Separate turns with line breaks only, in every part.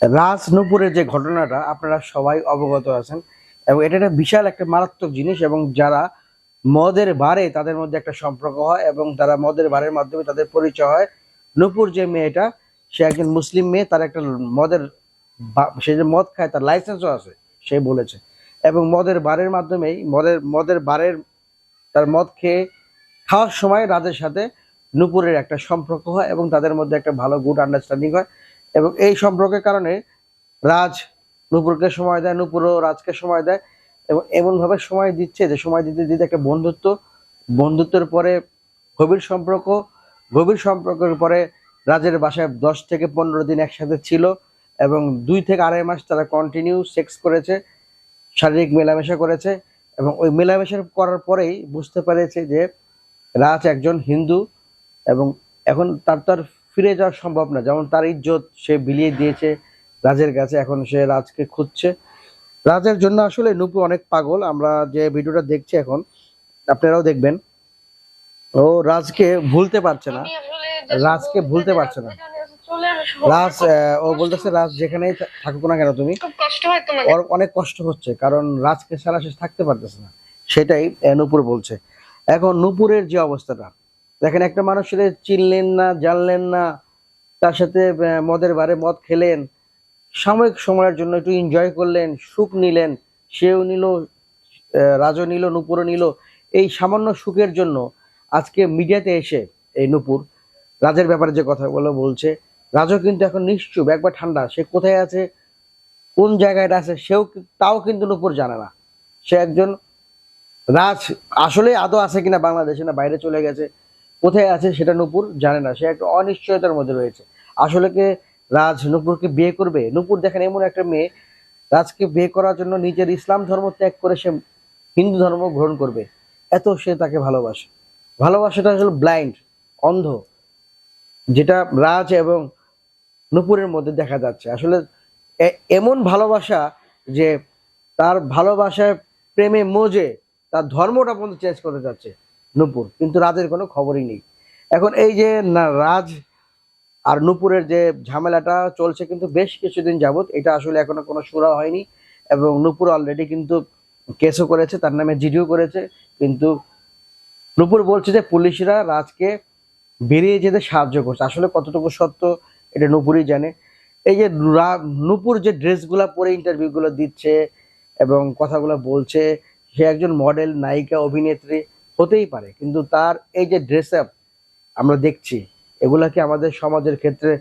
রাজ নূপুরের যে ঘটনাটা, আপনারা সবাই অবগত আছেন এবং এটা একটা বিশাল একটা মারাত্মক জিনিস এবং যারা মদের বারে তাদের মধ্যে একটা সম্পর্ক হয় এবং তারা মদের বারের মাধ্যমে তাদের পরিচয় হয়। নূপুর যে মেয়েটা, সে একজন মুসলিম মেয়ে, তার একটা মদের সে যে মদ খায়, তার লাইসেন্সও আছে, সে বলেছে। এবং মদের বারের মাধ্যমেই, মদের মদের বারের তার মদ খেয়ে খাওয়ার সময় রাজের সাথে নূপুরের একটা সম্পর্ক হয় এবং তাদের মধ্যে একটা ভালো গুড আন্ডারস্ট্যান্ডিং হয়। এবং এই সম্পর্কের কারণে রাজ নূপুরকে সময় দেয় নূপুরও রাজকে সময় দেয় এবং এমনভাবে সময় দিচ্ছে যে সময় দিতে দিতে একটা বন্ধুত্ব, বন্ধুত্বের পরে গভীর সম্পর্ক, গভীর সম্পর্কের পরে রাজের বাসায় দশ থেকে পনেরো দিন একসাথে ছিল এবং দুই থেকে আড়াই মাস তারা কন্টিনিউ সেক্স করেছে, শারীরিক মেলামেশা করেছে এবং ওই মেলামেশা করার পরেই বুঝতে পেরেছে যে রাজ একজন হিন্দু এবং এখন তার তো আর ফিরে যাওয়া সম্ভব না। যেমন তার ইজ্জত সে বিলিয়ে দিয়েছে রাজের কাছে এখন সে রাজকে খুঁজছে। রাজের জন্য আসলে নুপু অনেক পাগল। আমরা যে ভিডিওটা দেখছি এখন আপনারাও দেখবেন। ও রাজকে ভুলতে পারছে না। রাজকে ভুলতে পারছে না। রাজ ও বলতেছে রাজ যেখানেই থাকুক না কেন তুমি? ওর অনেক কষ্ট হচ্ছে কারণ রাজকে ছাড়া সে থাকতে পারতেছে না। সেটাই নূপুর বলছে। এখন নূপুরের যে অবস্থাটা দেখেন একটা মানুষের চিনলেন না, জানলেন না, তার সাথে মদের বারে মদ খেলেন, সাময়িক সময়ের জন্য একটু এনজয় করলেন, সুখ নিলেন, সেও নিল রাজও নিল, নূপুরও নিল, এই সামান্য সুখের জন্য আজকে মিডিয়াতে এসে, এই নূপুর, রাজের ব্যাপারে যে কথাগুলো বলছে, রাজও কিন্তু এখন নিশ্চুপ, একবার ঠান্ডা, সে কোথায় আছে, কোন জায়গায় আছে, সেও তাও কিন্তু নূপুর জানে না। সে একজন রাজ, আসলে আদৌ আছে কিনা বাংলাদেশে না বাইরে চলে গেছে কোথায় আছে সেটা নূপুর জানে না, সে একটা অনিশ্চয়তার মধ্যে রয়েছে। আসলে কি রাজ নূপুরকে বিয়ে করবে? নূপুর দেখেন এমন একটা মেয়ে, রাজকে বিয়ে করার জন্য নিজের ইসলাম ধর্ম ত্যাগ করে সে হিন্দু ধর্ম গ্রহণ করবে। এত সে তাকে ভালোবাসে। ভালোবাসাটা আসলে ব্লাইন্ড অন্ধ, যেটা রাজ এবং নূপুরের মধ্যে দেখা যাচ্ছে। আসলে এমন ভালোবাসা যে তার ভালোবাসায় প্রেমে মজে, তার ধর্মটা পর্যন্ত চেঞ্জ করতে যাচ্ছে নূপুর, কিন্তু রাজের কোনো খবরই নেই। এখন এই যে রাজ আর নূপুরের যে ঝামেলাটা চলছে কিন্তু বেশ কিছুদিন যাবত এটা আসলে এখনও কোনো সুরা হয়নি এবং নূপুর অলরেডি কিন্তু কেসও করেছে, তার নামে জিডিও করেছে, কিন্তু নূপুর বলছে যে পুলিশরা রাজকে বেরিয়ে যেতে সাহায্য করছে। আসলে কতটুকু সত্য এটা নূপুরই জানে। এই যে নূপুর যে ড্রেসগুলো পরে ইন্টারভিউগুলো দিচ্ছে এবং কথাগুলো বলছে, সে একজন মডেল নায়িকা, অভিনেত্রী হতেই পারে, কিন্তু তার এই যে ড্রেস আপ আমরা দেখছি, এগুলা কি আমাদের সমাজের ক্ষেত্রে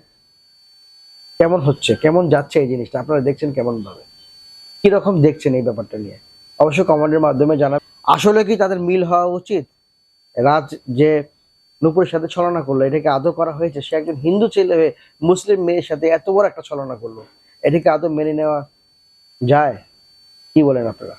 কেমন হচ্ছে, কেমন যাচ্ছে এই জিনিসটা? আপনারা দেখছেন কেমন ভাবে কীরকম দেখছেন এই ব্যাপারটা নিয়ে? অবশ্য কমেন্টের মাধ্যমে জানাবেন আসলে কি তাদের মিল হওয়া উচিত? রাজ যে নূপুরের সাথে ছলনা করল, এটাকে আদৌ করা হয়েছে? সে একজন হিন্দু ছেলে হয়ে মুসলিম মেয়ের সাথে এত বড় একটা ছলনা করল, এটাকে আদৌ মেনে নেওয়া যায়? কি বলেন আপনারা?